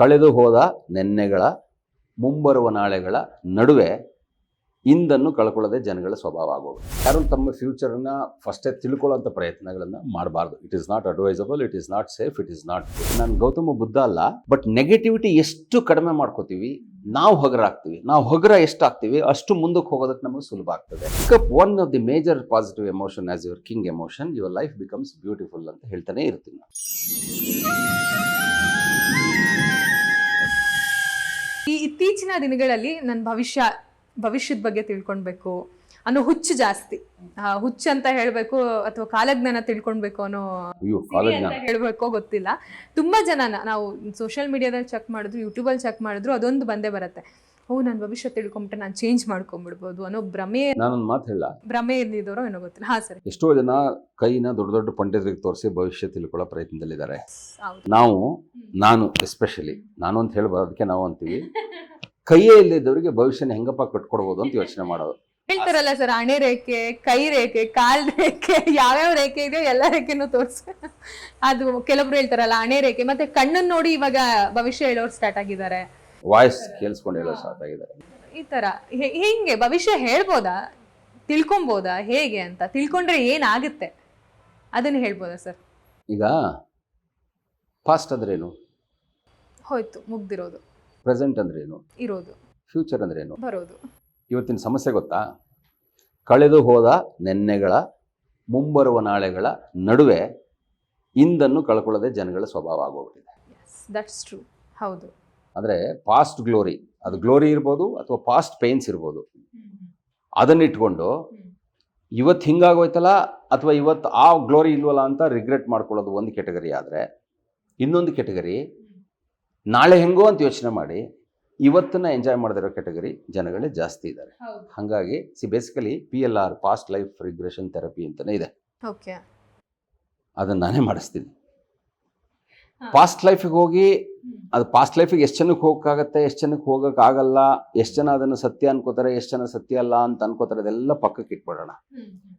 ಕಳೆದು ಹೋದ ನೆನ್ನೆಗಳ, ಮುಂಬರುವ ನಾಳೆಗಳ ನಡುವೆ ಇಂದನ್ನು ಕಳ್ಕೊಳ್ಳೋದೇ ಜನಗಳ ಸ್ವಭಾವ ಆಗೋದು. ಯಾರು ತಮ್ಮ ಫ್ಯೂಚರನ್ನು ಫಸ್ಟೇ ತಿಳ್ಕೊಳ್ಳೋಂಥ ಪ್ರಯತ್ನಗಳನ್ನು ಮಾಡಬಾರ್ದು. It is not advisable it is not safe it is not ನಾನು ಗೌತಮ ಬುದ್ಧ ಅಲ್ಲ ಬಟ್ ನೆಗೆಟಿವಿಟಿ ಎಷ್ಟು ಕಡಿಮೆ ಮಾಡ್ಕೋತೀವಿ, ನಾವು ಹಗರಾಗ್ತೀವಿ. ನಾವು ಹಗರ ಎಷ್ಟಾಗ್ತೀವಿ, ಅಷ್ಟು ಮುಂದಕ್ಕೆ ಹೋಗೋದಕ್ಕೆ ನಮಗೆ ಸುಲಭ ಆಗ್ತದೆ. Pick up one of the major positive emotion as your king emotion your life becomes beautiful ಅಂತ ಹೇಳ್ತಾನೆ ಇರ್ತೀನಿ. ಇತ್ತೀಚಿನ ದಿನಗಳಲ್ಲಿ ನನ್ನ ಭವಿಷ್ಯ ಭವಿಷ್ಯದ ಬಗ್ಗೆ ತಿಳ್ಕೊಳ್ಬೇಕು ಅನ್ನೋ ಹುಚ್ಚು ಜಾಸ್ತಿ. ಆ, ಹುಚ್ಚು ಅಂತ ಹೇಳ್ಬೇಕು ಅಥವಾ ಕಾಲಜ್ಞಾನ ತಿಳ್ಕೊಳ್ಬೇಕು ಅನ್ನೋ ಅಯ್ಯೋ ಕಾಲೇಜ್ ಅಂತ ಹೇಳ್ಬೇಕೋ ಗೊತ್ತಿಲ್ಲ. ತುಂಬಾ ಜನನ ನಾವು ಸೋಷಿಯಲ್ ಮೀಡಿಯಾದಲ್ಲಿ ಚೆಕ್ ಮಾಡಿದ್ರು ಯೂಟ್ಯೂಬಲ್ಲಿ ಚೆಕ್ ಮಾಡಿದ್ರು ಅದೊಂದು ಬಂದೇ ಬರುತ್ತೆ. ಓ ನಾನು ಭವಿಷ್ಯ ತಿಳ್ಕೊಂಬಿಟ್ಟೆ ನಾನು ಚೇಂಜ್ ಮಾಡ್ಕೊಂಡ್ಬಿಡ್ಬೋದು ಅನ್ನೋ ಭ್ರಮೆ ನಾನೊಂದು ಮಾತು ಹೇಳ. ಭ್ರಮೆ ಇದ್ದಿದ್ದವರೋ ಏನೋ ಗೊತ್ತಿಲ್ಲ. ಹಾ ಸರಿ. ಎಷ್ಟೋ ಜನ ಕೈನ ದೊಡ್ಡ ದೊಡ್ಡ ಪಂಡಿತರಿಗೆ ತೋರಿಸಿ ಭವಿಷ್ಯ ತಿಳ್ಕೊಳ್ಳೋ ಪ್ರಯತ್ನದಲ್ಲಿದ್ದಾರೆ. ಹೌದು. ನಾವು ನಾನು ಎಸ್ಪೆಷಲಿ ನಾನು ಅಂತ ಹೇಳ್ಬೋದು ಅದಕ್ಕೆ ನಾವು ಅಂತೀವಿ. ಕೈಯೇ ಇಲ್ಲದವರಿಗೆ ಭವಿಷ್ಯನ ಹೆಂಗಪ್ಪ ಕಟ್ಕೊಡ್ಬೋದು ಅಂತ ಯೋಚನೆ ಮಾಡೋದು. ಹೇಳ್ತಾರಲ್ಲ ಸರ್ ಹಣೆ ರೇಖೆ ಕೈ ರೇಖೆ ಕಾಲ್ ರೇಖೆ ಯಾವ್ಯಾವ ರೇಖೆ ಇದೆಯೋ ಎಲ್ಲ ರೇಖೆನೂ ತೋರಿಸ. ಅದು ಕೆಲವರು ಹೇಳ್ತಾರಲ್ಲ ಹಣೆ ರೇಖೆ. ಮತ್ತೆ ಕಣ್ಣನ್ ನೋಡಿ ಇವಾಗ ಭವಿಷ್ಯ ಹೇಳೋರು ಸ್ಟಾರ್ಟ್ ಆಗಿದ್ದಾರೆ. ವಾಯ್ಸ್ ಕೇಳಿಸ್ಕೊಂಡು ಹೇಳೋ ಸ್ಟಾರ್ಟ್ ಆಗಿದ್ದಾರೆ. ಈ ತರ ಹಿಂಗೆ? ಭವಿಷ್ಯ ಹೇಳ್ಬೋದಾ? ತಿಳ್ಕೊಬೋದಾ ಹೇಗೆ ಅಂತ? ತಿಳ್ಕೊಂಡ್ರೆ ಏನಾಗುತ್ತೆ? ಅದನ್ನ ಹೇಳ್ಬೋದಾ ಸರ್ ಈಗ ಫಾಸ್ಟ್ ಅಂದ್ರೇನು ಹೋಯ್ತು ಮುಗ್ದಿರೋದು. ಪ್ರೆಸೆಂಟ್ ಅಂದ್ರೆ ಏನು? ಇರೋದು. ಫ್ಯೂಚರ್ ಅಂದ್ರೆ ಏನು? ಬರೋದು. ಇವತ್ತಿನ ಸಮಸ್ಯೆ ಗೊತ್ತಾ? ಕಳೆದು ಹೋದ ನೆನ್ನೆಗಳ ಮುಂಬರುವ ನಾಳೆಗಳ ನಡುವೆ ಇಂದನ್ನು ಕಳ್ಕೊಳ್ಳದೆ ಜನಗಳ ಸ್ವಭಾವ ಆಗೋಗ್ಬಿಟ್ಟಿದೆ. ದಟ್ಸ್ ಟ್ರೂ ಹೌದು. ಅಂದರೆ ಪಾಸ್ಟ್ ಗ್ಲೋರಿ ಅದು ಗ್ಲೋರಿ ಇರ್ಬೋದು ಅಥವಾ ಪಾಸ್ಟ್ ಪೇನ್ಸ್ ಇರ್ಬೋದು. ಅದನ್ನಿಟ್ಕೊಂಡು ಇವತ್ತು ಹಿಂಗಾಗೋಯ್ತಲ್ಲ ಅಥವಾ ಇವತ್ತು ಆ ಗ್ಲೋರಿ ಇಲ್ವಲ್ಲ ಅಂತ ರಿಗ್ರೆಟ್ ಮಾಡ್ಕೊಳ್ಳೋದು ಒಂದು ಕೆಟಗರಿ ಆದರೆ ಇನ್ನೊಂದು ಕೆಟಗರಿ ನಾಳೆ ಹೆಂಗೋ ಅಂತ ಯೋಚನೆ ಮಾಡಿ ಇವತ್ತನ್ನ ಎಂಜಾಯ್ ಮಾಡದಿರೋ ಕ್ಯಾಟಗರಿ ಜನಗಳೇ ಜಾಸ್ತಿ ಇದ್ದಾರೆ ಹಾಗಾಗಿ C basically P L R past life regression therapy ಅಂತಲೇ ಇದೆ. ಓಕೆ. ಅದನ್ನು ನಾನೇ ಮಾಡಿಸ್ತೀನಿ. ಪಾಸ್ಟ್ ಲೈಫಿಗೆ ಹೋಗಿ ಅದು ಪಾಸ್ಟ್ ಲೈಫಿಗೆ ಎಷ್ಟು ಜನಕ್ಕೆ ಹೋಗೋಕ್ಕಾಗತ್ತೆ ಎಷ್ಟು ಜನಕ್ಕೆ ಹೋಗೋಕ್ಕಾಗಲ್ಲ ಎಷ್ಟು ಜನ ಅದನ್ನು ಸತ್ಯ ಅನ್ಕೋತಾರೆ ಎಷ್ಟು ಜನ ಸತ್ಯ ಅಲ್ಲ ಅಂತ ಅನ್ಕೋತಾರೆ ಅದೆಲ್ಲ ಪಕ್ಕಕ್ಕೆ ಇಟ್ಬಿಡೋಣ.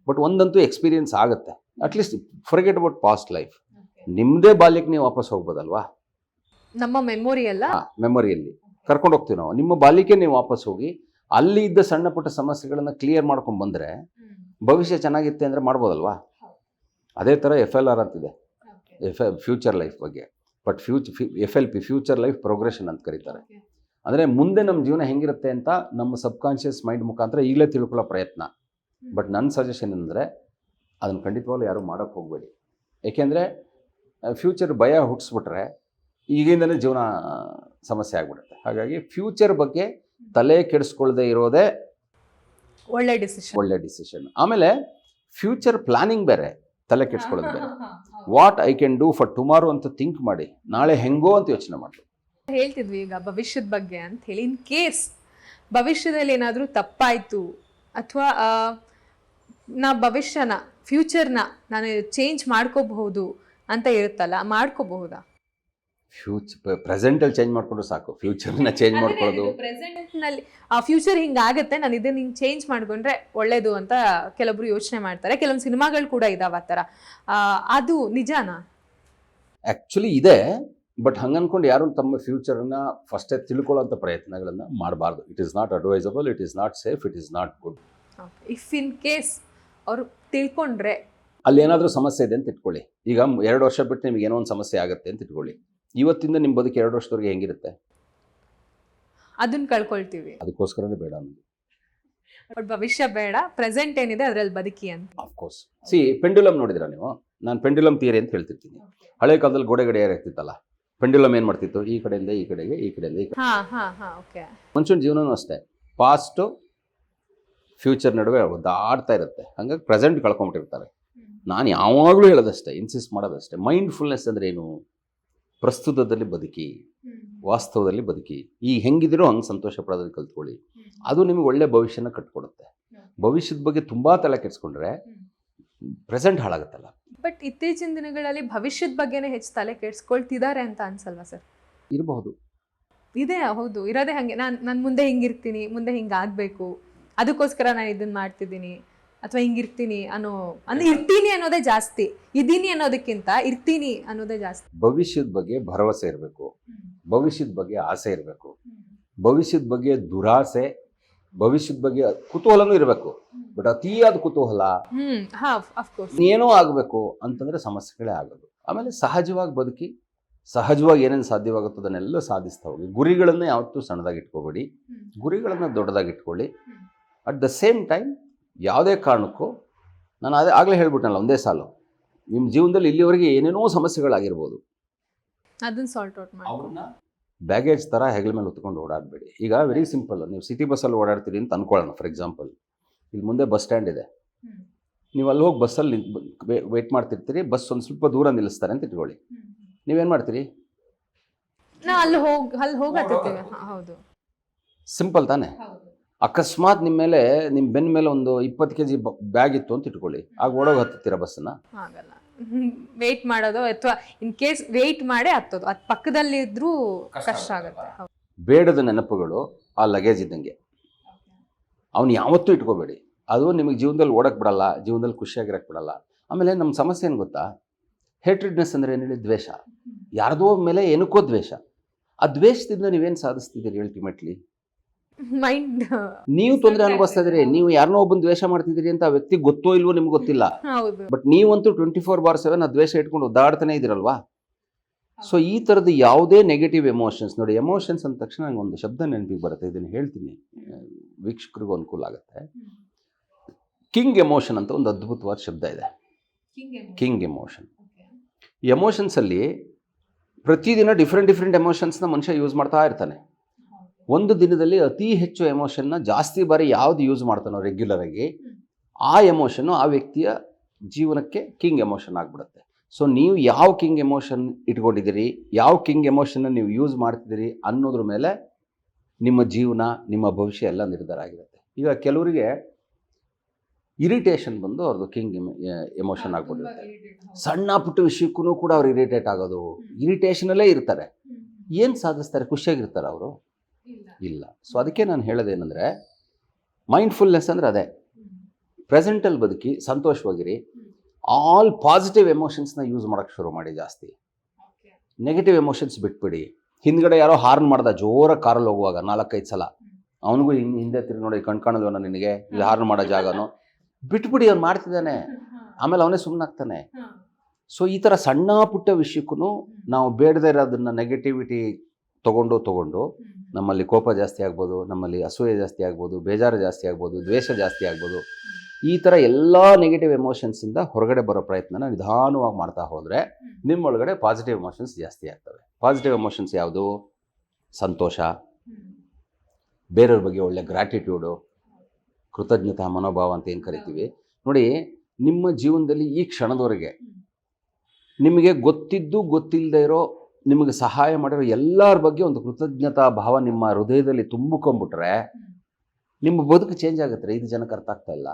ಬಟ್ ಒಂದಂತೂ ಎಕ್ಸ್ಪೀರಿಯನ್ಸ್ ಆಗುತ್ತೆ. At least forget about past life ನಿಮ್ಮದೇ ಬಾಲ್ಯಕ್ಕೆ ನೀವು ವಾಪಸ್ ಹೋಗ್ಬೋದಲ್ವಾ? ನಮ್ಮ ಮೆಮೊರಿ ಅಲ್ಲ? ಮೆಮೊರಿಯಲ್ಲಿ ಕರ್ಕೊಂಡು ಹೋಗ್ತೀವಿ ನಾವು. ನಿಮ್ಮ ಬಾಲಿಕೆ ನೀವು ವಾಪಸ್ ಹೋಗಿ ಅಲ್ಲಿ ಇದ್ದ ಸಣ್ಣ ಪುಟ್ಟ ಸಮಸ್ಯೆಗಳನ್ನು ಕ್ಲಿಯರ್ ಮಾಡ್ಕೊಂಡು ಬಂದ್ರೆ ಭವಿಷ್ಯ ಚೆನ್ನಾಗಿತ್ತೆ ಅಂದ್ರೆ ಮಾಡ್ಬೋದಲ್ವಾ? ಅದೇ ಥರ ಎಫ್ ಎಲ್ ಆರ್ ಅಂತಿದೆ. ಎಫ್ ಫ್ಯೂಚರ್ ಲೈಫ್ ಬಗ್ಗೆ. But ಫ್ಯೂಚ್ F L P future life progression ಅಂತ ಕರೀತಾರೆ. ಅಂದರೆ ಮುಂದೆ ನಮ್ಮ ಜೀವನ ಹೆಂಗಿರುತ್ತೆ ಅಂತ ನಮ್ಮ ಸಬ್ಕಾನ್ಷಿಯಸ್ ಮೈಂಡ್ ಮುಖಾಂತರ ಈಗಲೇ ತಿಳ್ಕೊಳ್ಳೋ ಪ್ರಯತ್ನ. ಬಟ್ ನನ್ನ ಸಜೆಷನ್ ಅಂದರೆ ಅದನ್ನು ಖಂಡಿತವಾಗ್ಲೂ ಯಾರೂ ಮಾಡೋಕ್ಕೆ ಹೋಗಬೇಡಿ. ಏಕೆಂದರೆ ಫ್ಯೂಚರ್ ಭಯ ಹುಟ್ಟಿಸ್ಬಿಟ್ರೆ ಈಗಿಂದನೇ ಜೀವನ ಸಮಸ್ಯೆ ಆಗ್ಬಿಡುತ್ತೆ. ಹಾಗಾಗಿ ಫ್ಯೂಚರ್ ಬಗ್ಗೆ ತಲೆ ಕೆಡಿಸ್ಕೊಳ್ಳದೆ ಇರೋದೇ ಒಳ್ಳೆ ಡಿಸಿಷನ್ ಒಳ್ಳೆ ಡಿಸಿಷನ್ ಆಮೇಲೆ ಫ್ಯೂಚರ್ ಪ್ಲಾನಿಂಗ್ ಬೇರೆ ತಲೆ ಕೆಡಿಸ್ಕೊಳ್ಳೋದು ಬೇರೆ. What I can do for tomorrow ಅಂತ ಥಿಂಕ್ ಮಾಡಿ ನಾಳೆ ಹೆಂಗೋ ಅಂತ ಯೋಚನೆ ಮಾಡಿ ಹೇಳ್ತಿದ್ವಿ ಈಗ ಭವಿಷ್ಯದ ಬಗ್ಗೆ ಅಂತ ಹೇಳಿ ಇನ್ ಕೇಸ್ ಭವಿಷ್ಯದಲ್ಲಿ ಏನಾದರೂ ತಪ್ಪಾಯಿತು ಅಥವಾ ನಾ ಭವಿಷ್ಯನ ಫ್ಯೂಚರ್ನ ನಾನು ಚೇಂಜ್ ಮಾಡ್ಕೋಬಹುದು ಅಂತ ಇರುತ್ತಲ್ಲ ಮಾಡ್ಕೋಬಹುದಾ? ಫ್ಯೂಚರ್ ಪ್ರೆಸೆಂಟಲ್ಲಿ ಚೇಂಜ್ ಮಾಡಿಕೊಂಡು ಸಾಕು. ಫ್ಯೂಚರ್ನ ಚೇಂಜ್ ಮಾಡ್ಕೊಳ್ಳೋದು. ಪ್ರೆಸೆಂಟ್ನಲ್ಲಿ ಆ ಫ್ಯೂಚರ್ ಹಿಂಗಾಗತ್ತೆ ನಾನು ಇದನ್ನ ಹಿಂಗೆ ಚೇಂಜ್ ಮಾಡ್ಕೊಂಡ್ರೆ ಒಳ್ಳೇದು ಅಂತ ಕೆಲವರು ಯೋಚನೆ ಮಾಡ್ತಾರೆ. ಕೆಲವೊಂದು ಸಿನಿಮಾಗಳು ಕೂಡ ಇದಾವೆ ಆ ಥರ. ಅದು ನಿಜಾನಾ? ಆ್ಯಕ್ಚುಲಿ ಇದೆ ಬಟ್ ಹಂಗೆ ಅಂದ್ಕೊಂಡು ಯಾರು ತಮ್ಮ ಫ್ಯೂಚರನ್ನು ಫಸ್ಟೇ ತಿಳ್ಕೊಳ್ಳೋಂಥ ಪ್ರಯತ್ನಗಳನ್ನು ಮಾಡಬಾರ್ದು. It is not advisable it is not safe it is not good if in case ಅವರು ತಿಳ್ಕೊಂಡ್ರೆ ಅಲ್ಲಿ ಏನಾದರೂ ಸಮಸ್ಯೆ ಇದೆ ಅಂತ ಇಟ್ಕೊಳ್ಳಿ. ಈಗ ಎರಡು ವರ್ಷ ಬಿಟ್ಟು ನಿಮಗೆ ಏನೋ ಒಂದು ಸಮಸ್ಯೆ ಆಗುತ್ತೆ ಅಂತ ಇಟ್ಕೊಳ್ಳಿ. ಇವತ್ತಿಂದ ನಿಮ್ಮ ಬದುಕು ಎರಡು ವರ್ಷದವರೆಗೆ ಹೆಂಗಿರುತ್ತೆ? ಅದನ್ನ ಕಳ್ಕೊಳ್ತೀವಿ. ಅದಕ್ಕೋಸ್ಕರನೇ ಬೇಡ ಅನ್ನೋದು ಬಟ್ ಭವಿಷ್ಯ ಬೇಡ. ಪ್ರೆಸೆಂಟ್ ಏನಿದೆ ಅದ್ರಲ್ಲಿ ಬದುಕಿ ಅಂತ. ಆಫ್ಕೋರ್ಸ್ ಸಿ ಪೆಂಡುಲಮ್ ನೋಡಿದ್ರಾ ನೀವು? ನಾನು ಪೆಂಡುಲಮ್ ಥಿಯರಿ ಅಂತ ಹೇಳ್ತಿರ್ತೀನಿ. ಹಳೆ ಕಾಲದಲ್ಲಿ ಗೋಡೆ ಗಡಿಯಾರ ಇರ್ತಿತ್ತಲ್ಲ? ಪೆಂಡುಲಮ್ ಏನು ಮಾಡ್ತಿತ್ತು? ಈ ಕಡೆಯಿಂದ ಈ ಕಡೆಗೆ ಈ ಕಡೆಯಿಂದ ಈ ಕಡೆ. ಹಾ ಹಾ ಹಾ ಓಕೆ ಮನುಷ್ಯನ ಜೀವನನೂ ಅಷ್ಟೇ. ಪಾಸ್ಟು ಫ್ಯೂಚರ್ ನಡುವೆ ದಾಡ್ತಾ ಇರುತ್ತೆ. ಹಂಗಾಗಿ ಪ್ರೆಸೆಂಟ್ ಕಳ್ಕೊಂಬಿಟ್ಟಿರ್ತಾರೆ ನಾನು ಯಾವಾಗಲೂ ಹೇಳೋದಷ್ಟೇ ಇನ್ಸಿಸ್ಟ್ ಮಾಡೋದಷ್ಟೇ. ಮೈಂಡ್ಫುಲ್ನೆಸ್ ಅಂದ್ರೆ ಏನು? ಪ್ರಸ್ತುತದಲ್ಲಿ ಬದುಕಿ ವಾಸ್ತವದಲ್ಲಿ ಬದುಕಿ. ಈ ಹೆಂಗಿದಿರೋ ಹಂಗೆ ಸಂತೋಷ ಪಡೋದನ್ನು ಕಲ್ತ್ಕೊಳ್ಳಿ. ಅದು ನಿಮಗೆ ಒಳ್ಳೆ ಭವಿಷ್ಯನ ಕಟ್ಕೊಡುತ್ತೆ. ಭವಿಷ್ಯದ ಬಗ್ಗೆ ತುಂಬ ತಲೆ ಕೆಡ್ಸ್ಕೊಂಡ್ರೆ ಪ್ರೆಸೆಂಟ್ ಹಾಳಾಗುತ್ತಲ್ಲ. ಬಟ್ ಇತ್ತೀಚಿನ ದಿನಗಳಲ್ಲಿ ಭವಿಷ್ಯದ ಬಗ್ಗೆನೇ ಹೆಚ್ಚು ತಲೆ ಕೆಡ್ಸ್ಕೊಳ್ತಿದ್ದಾರೆ ಅಂತ ಅನ್ಸಲ್ವಾ ಸರ್? ಇರಬಹುದು. ಇದೆ ಹೌದು. ಇರೋದೇ ಹಾಗೆ. ನಾನು ನನ್ನ ಮುಂದೆ ಹಿಂಗಿರ್ತೀನಿ ಮುಂದೆ ಹಿಂಗಾಗಬೇಕು. ಅದಕ್ಕೋಸ್ಕರ ನಾನು ಇದನ್ನು ಮಾಡ್ತಿದ್ದೀನಿ. ಅಥವಾ ಹಿಂಗಿರ್ತೀನಿ ಅನ್ನೋ ಅಂದ್ರೆ ಇರ್ತೀನಿ ಅನ್ನೋದೇ ಜಾಸ್ತಿ ಇದೀನಿ ಅನ್ನೋದಕ್ಕಿಂತ ಇರ್ತೀನಿ ಅನ್ನೋದೇ ಜಾಸ್ತಿ. ಭವಿಷ್ಯದ ಬಗ್ಗೆ ಭರವಸೆ ಇರಬೇಕು ಭವಿಷ್ಯದ ಬಗ್ಗೆ ಆಸೆ ಇರಬೇಕು ಭವಿಷ್ಯದ ಬಗ್ಗೆ ದುರಾಸೆ ಭವಿಷ್ಯದ ಬಗ್ಗೆ ಕುತೂಹಲನೂ ಇರಬೇಕು ಬಟ್ ಅತಿಯಾದ ಕುತೂಹಲ ಹ್ಮ್ ಹಾ ಅಫ್ಕೋರ್ಸ್ ಏನೋ ಆಗಬೇಕು ಅಂತಂದ್ರೆ ಸಮಸ್ಯೆಗಳೇ ಆಗೋದು. ಆಮೇಲೆ ಸಹಜವಾಗಿ ಬದುಕಿ ಸಹಜವಾಗಿ ಏನೇನು ಸಾಧ್ಯವಾಗುತ್ತೋ ಅದನ್ನೆಲ್ಲ ಸಾಧಿಸ್ತಾ ಹೋಗಿ. ಗುರಿಗಳನ್ನ ಯಾವತ್ತೂ ಸಣ್ಣದಾಗಿ ಇಟ್ಕೋಬೇಡಿ ಗುರಿಗಳನ್ನು ದೊಡ್ಡದಾಗಿ ಇಟ್ಕೊಳ್ಳಿ. ಅಟ್ ದ ಸೇಮ್ ಟೈಮ್ ಯಾವುದೇ ಕಾರಣಕ್ಕೂ ನಾನು ಅದೇ ಆಗಲೇ ಹೇಳ್ಬಿಟ್ಟನಲ್ಲ ಒಂದೇ ಸಾಲು. ನಿಮ್ಮ ಜೀವನದಲ್ಲಿ ಇಲ್ಲಿವರೆಗೆ ಏನೇನೋ ಸಮಸ್ಯೆಗಳಾಗಿರ್ಬೋದು. ಅದನ್ನ ಸಾಲ್ಟ್ ಔಟ್ ಮಾಡಿ ಅವ್ರನ್ನ ಬ್ಯಾಗೇಜ್ ಥರ ಹೆಗಲ ಮೇಲೆ ಹೊತ್ಕೊಂಡು ಓಡಾಡಬೇಡಿ. ಈಗ ವೆರಿ ಸಿಂಪಲ್ ನೀವು ಸಿಟಿ ಬಸ್ಸಲ್ಲಿ ಓಡಾಡ್ತೀರಿ ಅಂತ ಅನ್ಕೊಳ್ಳೋಣ ಫಾರ್ ಎಕ್ಸಾಂಪಲ್ ಇಲ್ಲಿ ಮುಂದೆ ಬಸ್ ಸ್ಟ್ಯಾಂಡ್ ಇದೆ. ನೀವು ಅಲ್ಲಿ ಹೋಗಿ ಬಸ್ಸಲ್ಲಿ ವೇಟ್ ಮಾಡ್ತಿರ್ತೀರಿ ಬಸ್ ಒಂದು ಸ್ವಲ್ಪ ದೂರ ನಿಲ್ಲಿಸ್ತಾರೆ ಅಂತ ಇಟ್ಕೊಳ್ಳಿ. ನೀವೇನು ಮಾಡ್ತೀರಿ? ನಾ ಅಲ್ಲಿ ಹೋಗಿ ಅಲ್ಲಿ ಹೋಗತ್ತಿರ್ತೀವಿ ಹೌದು. ಸಿಂಪಲ್ ತಾನೇ? ಅಕಸ್ಮಾತ್ ನಿಮ್ಮ ಮೇಲೆ ನಿಮ್ಮ ಬೆನ್ನ ಮೇಲೆ ಒಂದು ಇಪ್ಪತ್ತು ಕೆ ಜಿ ಬ್ಯಾಗ್ ಇತ್ತು ಅಂತ ಇಟ್ಕೊಳ್ಳಿ. ಆಗ ಓಡೋಗಿ ಹತ್ತುತ್ತೀರಾ ಬಸ್ಸನ್ನ ಆಗಲ್ಲ ವೇಟ್ ಮಾಡೋದು ಅಥವಾ ಇನ್ ಕೇಸ್ ವೇಟ್ ಮಾಡೇ ಹತ್ತೋದು. ಅದು ಪಕ್ಕದಲ್ಲಿ ಇದ್ರೂ ಕಷ್ಟ ಆಗುತ್ತೆ. ಹೌದು. ಬೇಡದ ನೆನಪುಗಳು ಆ ಲಗೇಜ್ ಇದ್ದಂಗೆ. ಅವನು ಯಾವತ್ತೂ ಇಟ್ಕೋಬೇಡಿ. ಅದು ನಿಮಗೆ ಜೀವನದಲ್ಲಿ ಓಡಕ್ಕೆ ಬಿಡಲ್ಲ ಜೀವನದಲ್ಲಿ ಖುಷಿಯಾಗಿರಕ್ಕೆ ಬಿಡಲ್ಲ. ಆಮೇಲೆ ನಮ್ಮ ಸಮಸ್ಯೆ ಏನು ಗೊತ್ತಾ? ಹೇಟ್ರಿಡ್ನೆಸ್ ಅಂದರೆ ಏನು ಹೇಳಿ? ದ್ವೇಷ. ಯಾರದೋ ಮೇಲೆ ಏನಕ್ಕೋ ದ್ವೇಷ. ಆ ದ್ವೇಷದಿಂದ ನೀವೇನು ಸಾಧಿಸ್ತಿದ್ದೀರಿ ಅಲ್ಟಿಮೇಟ್ಲಿ ಮೈಂಡ್ ನೀವು ತೊಂದರೆ ಅನುಭವಿಸ್ತಾ ಇದ್ರೆ ನೀವು ಯಾರನ್ನೋ ಒಬ್ಬನ ದ್ವೇಷ ಮಾಡ್ತಿದ್ದೀರಿ ಅಂತ ಆ ವ್ಯಕ್ತಿ ಗೊತ್ತೋ ಇಲ್ವೋ ನಿಮ್ಗೆ ಗೊತ್ತಿಲ್ಲ. ಹೌದು. ಬಟ್ ನೀವಂತೂ ಟ್ವೆಂಟಿ ಫೋರ್ ಬಾರ್ ಸೆವೆನ್ ಆ ದ್ವೇಷ ಇಟ್ಕೊಂಡು ಒದ್ದಾಡ್ತಾನೆ ಇದ್ದೀರಲ್ವಾ? ಸೊ ಈ ಥರದ್ದು ಯಾವುದೇ ನೆಗೆಟಿವ್ ಎಮೋಷನ್ಸ್ ನೋಡಿ ಎಮೋಷನ್ಸ್ ಅಂದ ತಕ್ಷಣ ನಂಗೆ ಒಂದು ಶಬ್ದ ನೆನಪಿಗೆ ಬರುತ್ತೆ. ಇದನ್ನು ಹೇಳ್ತೀನಿ. ವೀಕ್ಷಕರಿಗೂ ಅನುಕೂಲ ಆಗುತ್ತೆ. ಕಿಂಗ್ ಎಮೋಷನ್ ಅಂತ ಒಂದು ಅದ್ಭುತವಾದ ಶಬ್ದ ಇದೆ. ಕಿಂಗ್ ಎಮೋಷನ್ ಎಮೋಷನ್ಸಲ್ಲಿ ಪ್ರತಿದಿನ ಡಿಫ್ರೆಂಟ್ ಡಿಫ್ರೆಂಟ್ ಎಮೋಷನ್ಸ್ನ ಮನುಷ್ಯ ಯೂಸ್ ಮಾಡ್ತಾ ಇರ್ತಾನೆ. ಒಂದು ದಿನದಲ್ಲಿ ಅತಿ ಹೆಚ್ಚು ಎಮೋಷನ್ನ ಜಾಸ್ತಿ ಬಾರಿ ಯಾವ್ದು ಯೂಸ್ ಮಾಡ್ತಾನೋ ರೆಗ್ಯುಲರ್ ಆಗಿ ಆ ಎಮೋಷನ್ನು ಆ ವ್ಯಕ್ತಿಯ ಜೀವನಕ್ಕೆ ಕಿಂಗ್ ಎಮೋಷನ್ ಆಗಿಬಿಡುತ್ತೆ. ಸೊ ನೀವು ಯಾವ ಕಿಂಗ್ ಎಮೋಷನ್ ಇಟ್ಕೊಂಡಿದ್ದೀರಿ ಯಾವ ಕಿಂಗ್ ಎಮೋಷನ್ನ ನೀವು ಯೂಸ್ ಮಾಡ್ತಿದ್ದೀರಿ ಅನ್ನೋದ್ರ ಮೇಲೆ ನಿಮ್ಮ ಜೀವನ ನಿಮ್ಮ ಭವಿಷ್ಯ ಎಲ್ಲ ನಿರ್ಧಾರ ಆಗಿರುತ್ತೆ. ಈಗ ಕೆಲವರಿಗೆ ಇರಿಟೇಷನ್ ಬಂದು ಅವ್ರದ್ದು ಕಿಂಗ್ ಎಮೋಷನ್ ಆಗ್ಬಿಡುತ್ತೆ. ಸಣ್ಣ ಪುಟ್ಟ ವಿಷಯಕ್ಕೂ ಕೂಡ ಅವ್ರು ಇರಿಟೇಟ್ ಆಗೋದು. ಇರಿಟೇಷನಲ್ಲೇ ಇರ್ತಾರೆ. ಏನು ಸಾಧಿಸ್ತಾರೆ? ಖುಷಿಯಾಗಿರ್ತಾರೆ ಅವರು. ಇಲ್ಲ. ಸೊ ಅದಕ್ಕೆ ನಾನು ಹೇಳೋದೇನೆಂದರೆ ಮೈಂಡ್ಫುಲ್ನೆಸ್ ಅಂದರೆ ಅದೇ. ಪ್ರೆಸೆಂಟಲ್ಲಿ ಬದುಕಿ ಸಂತೋಷವಾಗಿರಿ. ಆಲ್ ಪಾಸಿಟಿವ್ ಎಮೋಷನ್ಸ್ನ ಯೂಸ್ ಮಾಡೋಕ್ಕೆ ಶುರು ಮಾಡಿ ಜಾಸ್ತಿ. ನೆಗೆಟಿವ್ ಎಮೋಷನ್ಸ್ ಬಿಟ್ಬಿಡಿ. ಹಿಂದ್ಗಡೆ ಯಾರೋ ಹಾರ್ನ್ ಮಾಡ್ದ ಜೋರ ಕಾರಲ್ಲಿ ಹೋಗುವಾಗ ನಾಲ್ಕೈದು ಸಲ. ಅವನಿಗೂ ಹಿಂಗೆ ಹಿಂದೆ ತಿರುಗಿ ನೋಡಿ ಕಣ್ ಕಾಣಲ್ವನ ನಿನಗೆ? ಇಲ್ಲಿ ಹಾರ್ನ್ ಮಾಡೋ ಜಾಗನೋ? ಬಿಟ್ಬಿಡಿ ಅವ್ನು ಮಾಡ್ತಿದ್ದಾನೆ. ಆಮೇಲೆ ಅವನೇ ಸುಮ್ಮನಾಗ್ತಾನೆ ಸೊ ಈ ಥರ ಸಣ್ಣ ಪುಟ್ಟ ವಿಷಯಕ್ಕೂ ನಾವು ಬೇಡದೇ ಇರೋದನ್ನ ನೆಗೆಟಿವಿಟಿ ತಗೊಂಡು ತಗೊಂಡು ನಮ್ಮಲ್ಲಿ ಕೋಪ ಜಾಸ್ತಿ ಆಗ್ಬೋದು, ನಮ್ಮಲ್ಲಿ ಅಸೂಯೆ ಜಾಸ್ತಿ ಆಗ್ಬೋದು, ಬೇಜಾರು ಜಾಸ್ತಿ ಆಗ್ಬೋದು, ದ್ವೇಷ ಜಾಸ್ತಿ ಆಗ್ಬೋದು. ಈ ಥರ ಎಲ್ಲ ನೆಗೆಟಿವ್ ಎಮೋಷನ್ಸಿಂದ ಹೊರಗಡೆ ಬರೋ ಪ್ರಯತ್ನನ ನಿಧಾನವಾಗಿ ಮಾಡ್ತಾ ಹೋದರೆ ನಿಮ್ಮೊಳಗಡೆ ಪಾಸಿಟಿವ್ ಎಮೋಷನ್ಸ್ ಜಾಸ್ತಿ ಆಗ್ತವೆ. ಪಾಸಿಟಿವ್ ಎಮೋಷನ್ಸ್ ಯಾವುದು? ಸಂತೋಷ. ಬೇರೆಯವ್ರ ಬಗ್ಗೆ ಒಳ್ಳೆ ಗ್ರ್ಯಾಟಿಟ್ಯೂಡು ಕೃತಜ್ಞತಾ ಮನೋಭಾವ ಅಂತ ಏನು ಕರಿತೀವಿ? ನೋಡಿ, ನಿಮ್ಮ ಜೀವನದಲ್ಲಿ ಈ ಕ್ಷಣದವರೆಗೆ ನಿಮಗೆ ಗೊತ್ತಿದ್ದು ಗೊತ್ತಿಲ್ಲದೆ ಇರೋ ನಿಮಗೆ ಸಹಾಯ ಮಾಡಿರೋ ಎಲ್ಲರ ಬಗ್ಗೆ ಒಂದು ಕೃತಜ್ಞತಾ ಭಾವ ನಿಮ್ಮ ಹೃದಯದಲ್ಲಿ ತುಂಬಿಕೊಂಡ್ಬಿಟ್ರೆ ನಿಮ್ಮ ಬದುಕು ಚೇಂಜ್ ಆಗುತ್ತೆ ಐದು ಜನಕ್ಕೆ ಅರ್ಥ ಆಗ್ತಾ ಇಲ್ಲ.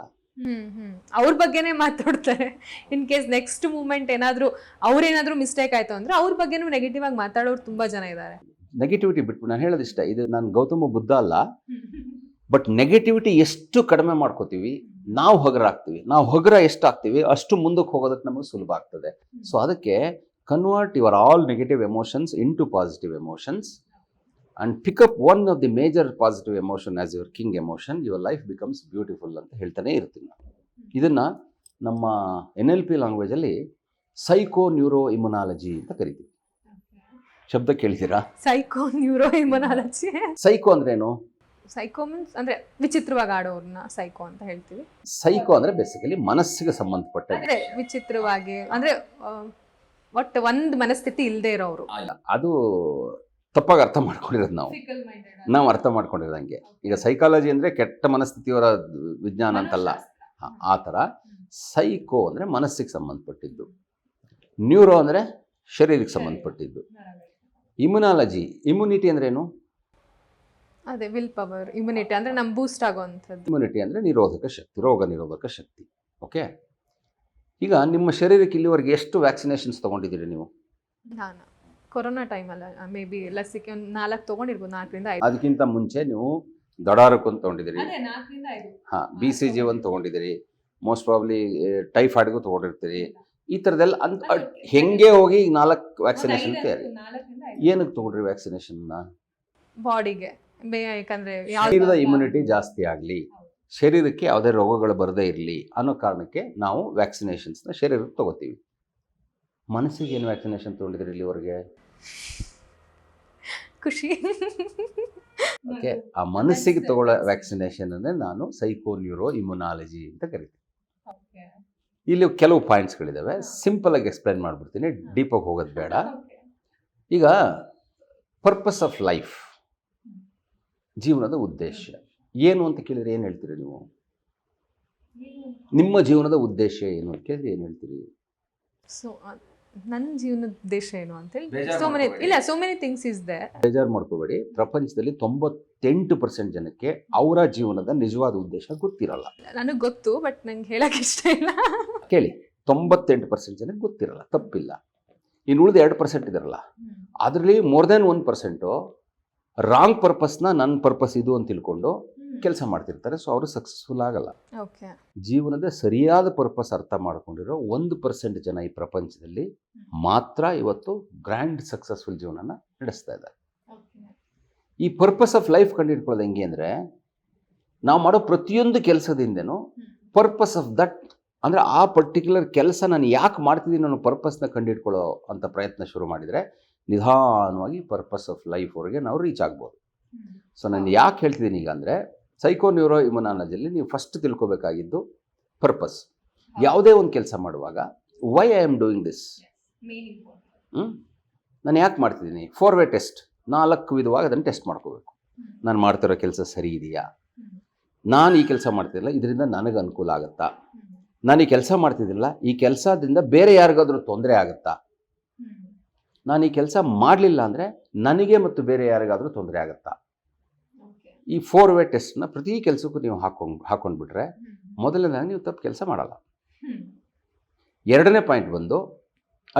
ಅವ್ರ ಬಗ್ಗೆನೇ ಮಾತಾಡ್ತಾರೆ. ಇನ್ ಕೇಸ್ ನೆಕ್ಸ್ಟ್ ಮೂಮೆಂಟ್ ಏನಾದ್ರು ಅವ್ರೇನಾದ್ರೂ ಮಿಸ್ಟೇಕ್ ಆಯ್ತು ಅಂದ್ರೆ ಅವ್ರ ಬಗ್ಗೆನೂ ನೆಗೆಟಿವ್ ಆಗಿ ಮಾತಾಡೋರು ತುಂಬಾ ಜನ ಇದ್ದಾರೆ ನೆಗೆಟಿವಿಟಿ ಬಿಟ್ಬಿಟ್ಟು ನಾನು ಹೇಳೋದಿಷ್ಟ ಇದು ನಾನು ಗೌತಮ ಬುದ್ಧ ಅಲ್ಲ. ಬಟ್ ನೆಗೆಟಿವಿಟಿ ಎಷ್ಟು ಕಡಿಮೆ ಮಾಡ್ಕೋತೀವಿ ನಾವು ಹೊಗರ ಆಗ್ತೀವಿ ನಾವು ಹೊಗರ ಎಷ್ಟು ಆಗ್ತೀವಿ ಅಷ್ಟು ಮುಂದಕ್ಕೆ ಹೋಗೋದಕ್ಕೆ ನಮಗೆ ಸುಲಭ ಆಗ್ತದೆ. ಸೊ ಅದಕ್ಕೆ convert your all negative emotions in to positive emotions and pick up one of the major positive emotion as your king emotion your life becomes beautiful ಅಂತ ಹೇಳ್ತಾನೆ ಇರ್ತೀನಿ ನಾನು. ಇದನ್ನು ನಮ್ಮ ಎನ್ ಎಲ್ ಪಿ ಲ್ಯಾಂಗ್ವೇಜಲ್ಲಿ ಸೈಕೋ ನ್ಯೂರೋ ಇಮ್ಯುನಾಲಜಿ ಅಂತ ಕರಿತೀವಿ. ಶಬ್ದ ಕೇಳ್ತೀರಾ? ಸೈಕೋ ನ್ಯೂರೋ ಇಮ್ಯುನಾಲಜಿ ಸೈಕೋ ಅಂದ್ರೇನು? ಸೈಕೋ ಮೀನ್ಸ್ ಅಂದ್ರೆ ವಿಚಿತ್ರವಾಗಿ ಆಡೋರ್ನ ಸೈಕೋ ಅಂತ ಹೇಳ್ತೀವಿ. ಸೈಕೋ ಅಂದ್ರೆ ಬೇಸಿಕಲಿ ಮನಸ್ಸಿಗೆ ಸಂಬಂಧಪಟ್ಟ ವಿಚಿತ್ರವಾಗಿ ಅಂದ್ರೆ ಒಟ್ಟು ಒಂದ್ ಮನಸ್ಥಿತಿ ಇಲ್ಲದೆ ಇರೋರು. ಅದು ತಪ್ಪಾಗಿ ಅರ್ಥ ಮಾಡ್ಕೊಂಡಿರೋದು ನಾವು. ನಾವು ಅರ್ಥ ಮಾಡ್ಕೊಂಡಿರೋದಂಗೆ ಈಗ ಸೈಕಾಲಜಿ ಅಂದರೆ ಕೆಟ್ಟ ಮನಸ್ಥಿತಿಯವರ ವಿಜ್ಞಾನ ಅಂತಲ್ಲ. ಆ ಥರ. ಸೈಕೋ ಅಂದರೆ ಮನಸ್ಸಿಗೆ ಸಂಬಂಧಪಟ್ಟಿದ್ದು. ನ್ಯೂರೋ ಅಂದರೆ ಶರೀರಕ್ಕೆ ಸಂಬಂಧಪಟ್ಟಿದ್ದು. ಇಮ್ಯುನಾಲಜಿ ಇಮ್ಯುನಿಟಿ ಅಂದ್ರೇನು ಅದೇ ವಿಲ್ ಪವರ್ ಇಮ್ಯುನಿಟಿ ಅಂದ್ರೆ ನಮ್ ಬೂಸ್ಟ್ ಆಗುವಂಥದ್ದು ಇಮ್ಯುನಿಟಿ ಅಂದರೆ ನಿರೋಧಕ ಶಕ್ತಿ ರೋಗ ನಿರೋಧಕ ಶಕ್ತಿ. ಓಕೆ ಈಗ ನಿಮ್ಮ ಶರೀರಕ್ಕೆ ಇಲ್ಲಿವರೆಗೆ ಎಷ್ಟು ವ್ಯಾಕ್ಸಿನೇಷನ್ಸ್ ತೊಗೊಂಡಿದ್ದೀರಿ ನೀವು? ನಾನು. ಕೊರೋನಾ ಟೈಮಲ್ಲ ಮೇ ಬಿ ಲಸಿಕೆ ಒಂದು ನಾಲ್ಕು ತೊಗೊಂಡಿರ್ಬೋದು ನಾಲ್ಕರಿಂದ ಐದು. ಅದಕ್ಕಿಂತ ಮುಂಚೆ ನೀವು ದಡಾರಕ್ಕೊಂದು ತೊಗೊಂಡಿದ್ದೀರಿ. ಅದೇ ನಾಲ್ಕರಿಂದ ಐದು. ಹಾಂ ಬಿ ಸಿ ಜಿ ಒಂದು ತೊಗೊಂಡಿದ್ದೀರಿ. Most probably ಟೈಫಾಯ್ಡ್ಗೂ ತೊಗೊಂಡಿರ್ತೀರಿ. ಈ ಥರದ್ದೆಲ್ಲ ಅಂತ ಹೆಂಗೆ ಹೋಗಿ ಈಗ ನಾಲ್ಕು ವ್ಯಾಕ್ಸಿನೇಷನ್ ತಯಾರಿ? ಏನಕ್ಕೆ ತೊಗೊಂಡ್ರಿ ವ್ಯಾಕ್ಸಿನೇಷನ್ನ ಬಾಡಿಗೆ ಯಾಕಂದ್ರೆ ಶರೀರದ ಇಮ್ಯುನಿಟಿ ಜಾಸ್ತಿ ಆಗಲಿ. ಶರೀರಕ್ಕೆ ಯಾವುದೇ ರೋಗಗಳು ಬರದೇ ಇರಲಿ ಅನ್ನೋ ಕಾರಣಕ್ಕೆ ನಾವು ವ್ಯಾಕ್ಸಿನೇಷನ್ಸ್ನ ಶರೀರಕ್ಕೆ ತಗೋತೀವಿ. ಮನಸ್ಸಿಗೆ ಏನು ವ್ಯಾಕ್ಸಿನೇಷನ್ ತೊಗೊಂಡಿದ್ರಿ ಇಲ್ಲಿವರೆಗೆ ಖುಷಿ. ಓಕೆ ಆ ಮನಸ್ಸಿಗೆ ತಗೊಳ್ಳೋ ವ್ಯಾಕ್ಸಿನೇಷನ್ ಅಂದರೆ ನಾನು ಸೈಕೋ ನ್ಯೂರೋ ಇಮ್ಯುನಾಲಜಿ ಅಂತ ಕರಿತೀನಿ. ಇಲ್ಲಿ ಕೆಲವು ಪಾಯಿಂಟ್ಸ್ಗಳಿದ್ದಾವೆ ಸಿಂಪಲಾಗಿ ಆಗಿ ಎಕ್ಸ್ಪ್ಲೈನ್ ಮಾಡಿಬಿಡ್ತೀನಿ. ಡೀಪಾಗಿ ಹೋಗೋದು ಬೇಡ. ಈಗ ಪರ್ಪಸ್ ಆಫ್ ಲೈಫ್ ಜೀವನದ ಉದ್ದೇಶ. ಏನು ಅಂತ ಕೇಳಿದ್ರೆ ಏನು ಹೇಳ್ತೀರಿ ನೀವು? ನಿಮ್ಮ ಜೀವನದ ಉದ್ದೇಶ ಏನು ಅಂತ ಕೇಳಿದ್ರೆ ಏನು ಹೇಳ್ತೀರಿ? ಸೊ ನನ್ನ ಜೀವನದ ಉದ್ದೇಶ ಏನು ಅಂತ ಹೇಳಿ? ಸೊ ಮೆನಿ ಇಲ್ಲ so many things is they ಬೇಜಾರು ಮಾಡ್ಕೋಬೇಡಿ. ಪ್ರಪಂಚದಲ್ಲಿ ತೊಂಬತ್ತೆಂಟು ಪರ್ಸೆಂಟ್ ಜನಕ್ಕೆ ಅವರ ಜೀವನದ ನಿಜವಾದ ಉದ್ದೇಶ ಗೊತ್ತಿರಲ್ಲ. ನನಗೆ ಗೊತ್ತು ಬಟ್ ನಂಗೆ ಹೇಳಕ್ಕೆ ಇಷ್ಟ ಇಲ್ಲ. ಕೇಳಿ. ತೊಂಬತ್ತೆಂಟು ಪರ್ಸೆಂಟ್ ಜನಕ್ಕೆ ಗೊತ್ತಿರಲ್ಲ ತಪ್ಪಿಲ್ಲ. ಇನ್ನು ಉಳಿದ ಎರಡು ಪರ್ಸೆಂಟ್ ಇದಾರಲ್ಲ. ಅದರಲ್ಲಿ more than one percent wrong ಪರ್ಪಸ್ನ ನನ್ನ ಪರ್ಪಸ್ ಇದು ಅಂತ ತಿಳ್ಕೊಂಡು ಕೆಲಸ ಮಾಡ್ತಿರ್ತಾರೆ ಸೊ ಅವರು ಸಕ್ಸಸ್ಫುಲ್ ಆಗಲ್ಲ. ಓಕೆ ಜೀವನದ ಸರಿಯಾದ ಪರ್ಪಸ್ ಅರ್ಥ ಮಾಡ್ಕೊಂಡಿರೋ ಒಂದು ಪರ್ಸೆಂಟ್ ಜನ ಈ ಪ್ರಪಂಚದಲ್ಲಿ ಮಾತ್ರ ಇವತ್ತು ಗ್ರ್ಯಾಂಡ್ ಸಕ್ಸಸ್ಫುಲ್ ಜೀವನನ ನಡೆಸ್ತಾ ಇದ್ದಾರೆ. ಈ ಪರ್ಪಸ್ ಆಫ್ ಲೈಫ್ ಕಂಡುಹಿಡ್ಕೊಳ್ಳೋದು ಹೆಂಗೆ ಅಂದರೆ ನಾವು ಮಾಡೋ ಪ್ರತಿಯೊಂದು ಕೆಲಸದಿಂದನೂ ಪರ್ಪಸ್ ಆಫ್ ದಟ್ ಅಂದರೆ ಆ ಪರ್ಟಿಕ್ಯುಲರ್ ಕೆಲಸ ನಾನು ಯಾಕೆ ಮಾಡ್ತಿದ್ದೀನಿ ಅನ್ನೋ ಪರ್ಪಸ್ನ ಕಂಡುಹಿಡ್ಕೊಳ್ಳೋ ಅಂತ ಪ್ರಯತ್ನ ಶುರು ಮಾಡಿದರೆ ನಿಧಾನವಾಗಿ ಪರ್ಪಸ್ ಆಫ್ ಲೈಫ್ ಲೈಫ್ವರೆಗೆ ನಾವು ರೀಚ್ ಆಗ್ಬೋದು. ಸೊ ನಾನು ಯಾಕೆ ಹೇಳ್ತಿದ್ದೀನಿ ಈಗ ಅಂದರೆ ಸೈಕೋ ನ್ಯೂರೋ ಇಮ್ಯುನಾಲಜಿಯಲ್ಲಿ ನೀವು ಫಸ್ಟ್ ತಿಳ್ಕೊಬೇಕಾಗಿದ್ದು ಪರ್ಪಸ್ ಯಾವುದೇ ಒಂದು ಕೆಲಸ ಮಾಡುವಾಗ why I am doing this ನಾನು ಯಾಕೆ ಮಾಡ್ತಿದ್ದೀನಿ? ಫೋರ್ ವೇ ಟೆಸ್ಟ್ ನಾಲ್ಕು ವಿಧವಾಗಿ ಅದನ್ನು ಟೆಸ್ಟ್ ಮಾಡ್ಕೋಬೇಕು. ನಾನು ಮಾಡ್ತಿರೋ ಕೆಲಸ ಸರಿ ಇದೆಯಾ? ನಾನು ಈ ಕೆಲಸ ಮಾಡ್ತಿಲ್ಲ ಇದರಿಂದ ನನಗೆ ಅನುಕೂಲ ಆಗುತ್ತಾ? ನಾನು ಈ ಕೆಲಸ ಮಾಡ್ತಿದ್ದಿಲ್ಲ ಈ ಕೆಲಸದಿಂದ ಬೇರೆ ಯಾರಿಗಾದರೂ ತೊಂದರೆ ಆಗುತ್ತಾ? ನಾನು ಈ ಕೆಲಸ ಮಾಡಲಿಲ್ಲ ಅಂದರೆ ನನಗೆ ಮತ್ತು ಬೇರೆ ಯಾರಿಗಾದರೂ ತೊಂದರೆ ಆಗುತ್ತಾ? ಈ ಫೋರ್ ವೇ ಟೆಸ್ಟ್ನ ಪ್ರತಿ ಕೆಲಸಕ್ಕೂ ನೀವು ಹಾಕೊಂಡು ಹಾಕೊಂಡ್ಬಿಟ್ರೆ ಮೊದಲನೇದಾಗಿ ನೀವು ತಪ್ಪು ಕೆಲಸ ಮಾಡಲ್ಲ. ಎರಡನೇ ಪಾಯಿಂಟ್ ಬಂದು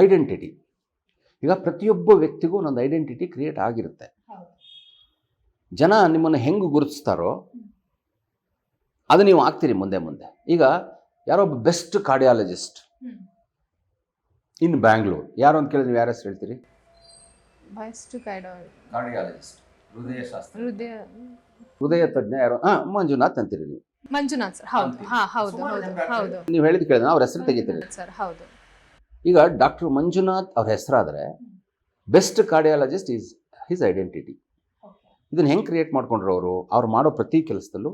ಐಡೆಂಟಿಟಿ ಈಗ ಪ್ರತಿಯೊಬ್ಬ ವ್ಯಕ್ತಿಗೂ ಒಂದೊಂದು ಐಡೆಂಟಿಟಿ ಕ್ರಿಯೇಟ್ ಆಗಿರುತ್ತೆ. ಜನ ನಿಮ್ಮನ್ನು ಹೆಂಗೆ ಗುರುತಿಸ್ತಾರೋ ಅದು ನೀವು ಆಗ್ತೀರಿ ಮುಂದೆ ಮುಂದೆ. ಈಗ ಯಾರೋ ಒಬ್ಬ ಬೆಸ್ಟ್ ಕಾರ್ಡಿಯಾಲಜಿಸ್ಟ್ ಇನ್ ಬ್ಯಾಂಗ್ಳೂರ್. ಯಾರು ಅಂತ ಕೇಳಿದ್ರೆ ನೀವು ಯಾರು ಹೆಸರು ಹೇಳ್ತೀರಿ? ಬೆಸ್ಟ್ ಕಾರ್ಡಿಯಾಲಜಿಸ್ಟ್ ಹೃದಯ ಶಾಸ್ತ್ರ ಹೃದಯ ಹೃದಯ ತಜ್ಞ ಯಾರು? ಹಾಂ ಮಂಜುನಾಥ್ ಅಂತೀರಿ ನೀವು. ಮಂಜುನಾಥ್ ಸರ್ ಹೌದು. ಹಾ ಹೌದು ಹೌದು ಹೌದು. ನೀವು ಹೇಳಿದ ಕೇಳಿದ್ರೆ ಅವ್ರ ಹೆಸರು ತೆಗಿತೀರಿ. ಸರ್ ಹೌದು. ಈಗ ಡಾಕ್ಟರ್ ಮಂಜುನಾಥ್ ಅವ್ರ ಹೆಸರಾದರೆ best cardiologist is his identity. ಇದನ್ನು ಹೆಂಗೆ ಕ್ರಿಯೇಟ್ ಮಾಡ್ಕೊಂಡ್ರು ಅವರು? ಅವ್ರು ಮಾಡೋ ಪ್ರತಿ ಕೆಲಸದಲ್ಲೂ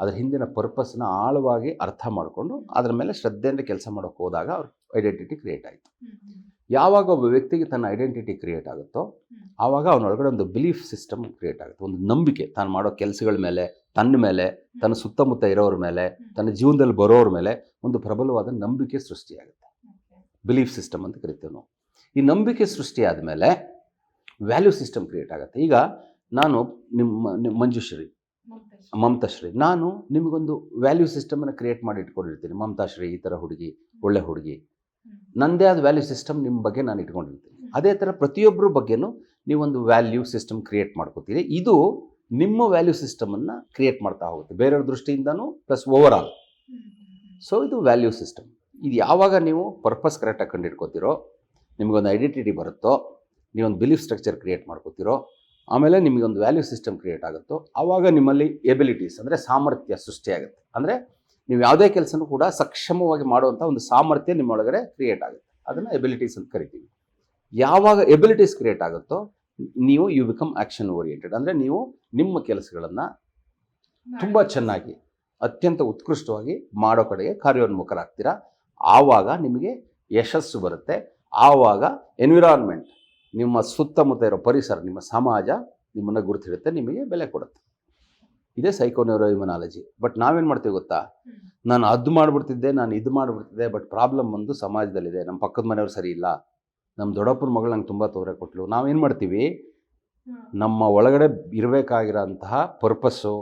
ಅದ್ರ ಹಿಂದಿನ ಪರ್ಪಸ್ನ ಆಳವಾಗಿ ಅರ್ಥ ಮಾಡಿಕೊಂಡು ಅದ್ರ ಮೇಲೆ ಶ್ರದ್ಧೆಯಿಂದ ಕೆಲಸ ಮಾಡೋಕೆ ಹೋದಾಗ ಅವ್ರ ಐಡೆಂಟಿಟಿ ಕ್ರಿಯೇಟ್ ಆಯಿತು. ಯಾವಾಗ ಒಬ್ಬ ವ್ಯಕ್ತಿಗೆ ತನ್ನ ಐಡೆಂಟಿಟಿ ಕ್ರಿಯೇಟ್ ಆಗುತ್ತೋ ಆವಾಗ ಅವನೊಳಗಡೆ ಒಂದು ಬಿಲೀಫ್ ಸಿಸ್ಟಮ್ ಕ್ರಿಯೇಟ್ ಆಗುತ್ತೆ. ಒಂದು ನಂಬಿಕೆ. ತಾನು ಮಾಡೋ ಕೆಲಸಗಳ ಮೇಲೆ ತನ್ನ ಮೇಲೆ ತನ್ನ ಸುತ್ತಮುತ್ತ ಇರೋರ ಮೇಲೆ ತನ್ನ ಜೀವನದಲ್ಲಿ ಬರೋರ ಮೇಲೆ ಒಂದು ಪ್ರಬಲವಾದ ನಂಬಿಕೆ ಸೃಷ್ಟಿಯಾಗುತ್ತೆ. ಬಿಲೀಫ್ ಸಿಸ್ಟಮ್ ಅಂತ ಕರಿತೀವಿ ನಾವು. ಈ ನಂಬಿಕೆ ಸೃಷ್ಟಿ ಆದಮೇಲೆ ವ್ಯಾಲ್ಯೂ ಸಿಸ್ಟಮ್ ಕ್ರಿಯೇಟ್ ಆಗುತ್ತೆ. ಈಗ ನಾನು ನಿಮ್ಮ ನಿಮ್ಮ ಮಂಜುಶ್ರೀ ಮಮತಾಶ್ರೀ ನಾನು ನಿಮಗೊಂದು ವ್ಯಾಲ್ಯೂ ಸಿಸ್ಟಮನ್ನು ಕ್ರಿಯೇಟ್ ಮಾಡಿ ಇಟ್ಕೊಂಡಿರ್ತೀನಿ. ಮಮತಾಶ್ರೀ ಈ ಥರ ಹುಡುಗಿ ಒಳ್ಳೆ ಹುಡುಗಿ. ನನ್ನದೇ ಆದ ವ್ಯಾಲ್ಯೂ ಸಿಸ್ಟಮ್ ನಿಮ್ಮ ಬಗ್ಗೆ ನಾನು ಇಟ್ಕೊಂಡಿರ್ತೀನಿ. ಅದೇ ಥರ ಪ್ರತಿಯೊಬ್ಬರ ಬಗ್ಗೆನೂ ನೀವೊಂದು ವ್ಯಾಲ್ಯೂ ಸಿಸ್ಟಮ್ ಕ್ರಿಯೇಟ್ ಮಾಡ್ಕೋತೀರಿ. ಇದು ನಿಮ್ಮ ವ್ಯಾಲ್ಯೂ ಸಿಸ್ಟಮನ್ನು ಕ್ರಿಯೇಟ್ ಮಾಡ್ತಾ ಹೋಗುತ್ತೆ. ಬೇರೆಯವ್ರ ದೃಷ್ಟಿಯಿಂದನೂ ಪ್ಲಸ್ ಓವರ್ ಆಲ್ ಸೊ ಇದು ವ್ಯಾಲ್ಯೂ ಸಿಸ್ಟಮ್ ಇದು ಯಾವಾಗ ನೀವು ಪರ್ಪಸ್ ಕರೆಕ್ಟಾಗಿ ಕಂಡಿಡ್ಕೋತಿರೋ, ನಿಮಗೊಂದು ಐಡೆಂಟಿಟಿ ಬರುತ್ತೋ, ನೀವೊಂದು ಬಿಲೀಫ್ ಸ್ಟ್ರಕ್ಚರ್ ಕ್ರಿಯೇಟ್ ಮಾಡ್ಕೋತಿರೋ, ಆಮೇಲೆ ನಿಮಗೊಂದು ವ್ಯಾಲ್ಯೂ ಸಿಸ್ಟಮ್ ಕ್ರಿಯೇಟ್ ಆಗುತ್ತೋ, ಆವಾಗ ನಿಮ್ಮಲ್ಲಿ ಎಬಿಲಿಟೀಸ್ ಅಂದರೆ ಸಾಮರ್ಥ್ಯ ಸೃಷ್ಟಿಯಾಗುತ್ತೆ ಅಂದರೆ ನೀವು ಯಾವುದೇ ಕೆಲಸನೂ ಕೂಡ ಸಕ್ಷಮವಾಗಿ ಮಾಡುವಂಥ ಒಂದು ಸಾಮರ್ಥ್ಯ ನಿಮ್ಮೊಳಗಡೆ ಕ್ರಿಯೇಟ್ ಆಗುತ್ತೆ. ಅದನ್ನು ಎಬಿಲಿಟೀಸ್ ಅಂತ ಕರಿತೀವಿ. ಯಾವಾಗ ಎಬಿಲಿಟೀಸ್ ಕ್ರಿಯೇಟ್ ಆಗುತ್ತೋ ನೀವು ಯು ಬಿಕಮ್ ಆ್ಯಕ್ಷನ್ ಓರಿಯೆಂಟೆಡ್ ಅಂದರೆ ನೀವು ನಿಮ್ಮ ಕೆಲಸಗಳನ್ನು ತುಂಬ ಚೆನ್ನಾಗಿ ಅತ್ಯಂತ ಉತ್ಕೃಷ್ಟವಾಗಿ ಮಾಡೋ ಕಡೆಗೆ ಕಾರ್ಯೋನ್ಮುಖರಾಗ್ತೀರಾ? ಆವಾಗ ನಿಮಗೆ ಯಶಸ್ಸು ಬರುತ್ತೆ. ಆವಾಗ ಎನ್ವಿರಾನ್ಮೆಂಟ್ ನಿಮ್ಮ ಸುತ್ತಮುತ್ತ ಇರೋ ಪರಿಸರ ನಿಮ್ಮ ಸಮಾಜ ನಿಮ್ಮನ್ನು ಗುರುತಿಡುತ್ತೆ ನಿಮಗೆ ಬೆಲೆ ಕೊಡುತ್ತೆ. ಇದೇ ಸೈಕೋನ್ಯೂರೋ ಇಮ್ಯುನಾಲಜಿ ಬಟ್ ನಾವೇನು ಮಾಡ್ತೀವಿ ಗೊತ್ತಾ? ನಾನು ಅದು ಮಾಡಿಬಿಡ್ತಿದ್ದೆ ನಾನು ಇದು ಮಾಡಿಬಿಡ್ತಿದ್ದೆ ಬಟ್ ಪ್ರಾಬ್ಲಮ್ ಒಂದು ಸಮಾಜದಲ್ಲಿದೆ. ನಮ್ಮ ಪಕ್ಕದ ಮನೆಯವ್ರು ಸರಿ ಇಲ್ಲ. ನಮ್ಮ ದೊಡ್ಡಪ್ಪನ ಮಗಳು ನಂಗೆ ತುಂಬ ತೊಂದರೆ ಕೊಟ್ಟಲು ನಾವೇನು ಮಾಡ್ತೀವಿ? ನಮ್ಮ ಒಳಗಡೆ ಇರಬೇಕಾಗಿರೋಂತಹ ಪರ್ಪಸ್ಸು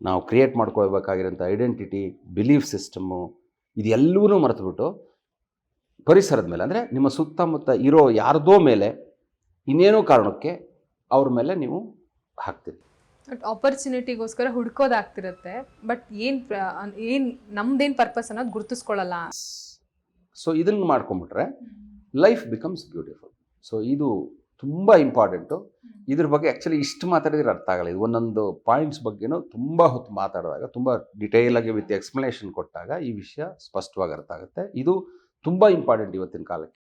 ನಾವು ಕ್ರಿಯೇಟ್ ಮಾಡ್ಕೊಳ್ಬೇಕಾಗಿರೋಂಥ ಐಡೆಂಟಿಟಿ ಬಿಲೀಫ್ ಸಿಸ್ಟಮ್ಮು ಇದೆಲ್ಲವೂ ಮರೆತುಬಿಟ್ಟು ಪರಿಸರದ ಮೇಲೆ ಅಂದರೆ ನಿಮ್ಮ ಸುತ್ತಮುತ್ತ ಇರೋ ಯಾರ್ದೋ ಮೇಲೆ ಇನ್ನೇನೋ ಕಾರಣಕ್ಕೆ ಅವ್ರ ಮೇಲೆ ನೀವು ಹಾಕ್ತೀರಿ. ಬಟ್ ಆಪರ್ಚುನಿಟಿಗೋಸ್ಕರ ಹುಡ್ಕೋದಾಗ್ತಿರುತ್ತೆ ಬಟ್ ಏನು ಏನು ನಮ್ದೇನು ಪರ್ಪಸ್ ಅನ್ನೋದು ಗುರುತಿಸ್ಕೊಳ್ಳಲ್ಲ. ಸೊ ಇದನ್ನು ಮಾಡ್ಕೊಂಬಿಟ್ರೆ ಲೈಫ್ ಬಿಕಮ್ಸ್ ಬ್ಯೂಟಿಫುಲ್ ಸೊ ಇದು ತುಂಬ ಇಂಪಾರ್ಟೆಂಟು ಇದ್ರ ಬಗ್ಗೆ ಆ್ಯಕ್ಚುಲಿ ಇಷ್ಟು ಮಾತಾಡಿದ್ರೆ ಅರ್ಥ ಆಗಲ್ಲ. ಇದು ಒಂದೊಂದು ಪಾಯಿಂಟ್ಸ್ ಬಗ್ಗೆನೂ ತುಂಬ ಹೊತ್ತು ಮಾತಾಡಿದಾಗ, ತುಂಬ ಡಿಟೇಲ್ ಆಗಿ ವಿತ್ ಎಕ್ಸ್ಪ್ಲನೇಷನ್ ಕೊಟ್ಟಾಗ ಈ ವಿಷಯ ಸ್ಪಷ್ಟವಾಗಿ ಅರ್ಥ ಆಗುತ್ತೆ. ಇದು ತುಂಬ ಇಂಪಾರ್ಟೆಂಟ್ ಇವತ್ತಿನ ಕಾಲಕ್ಕೆ.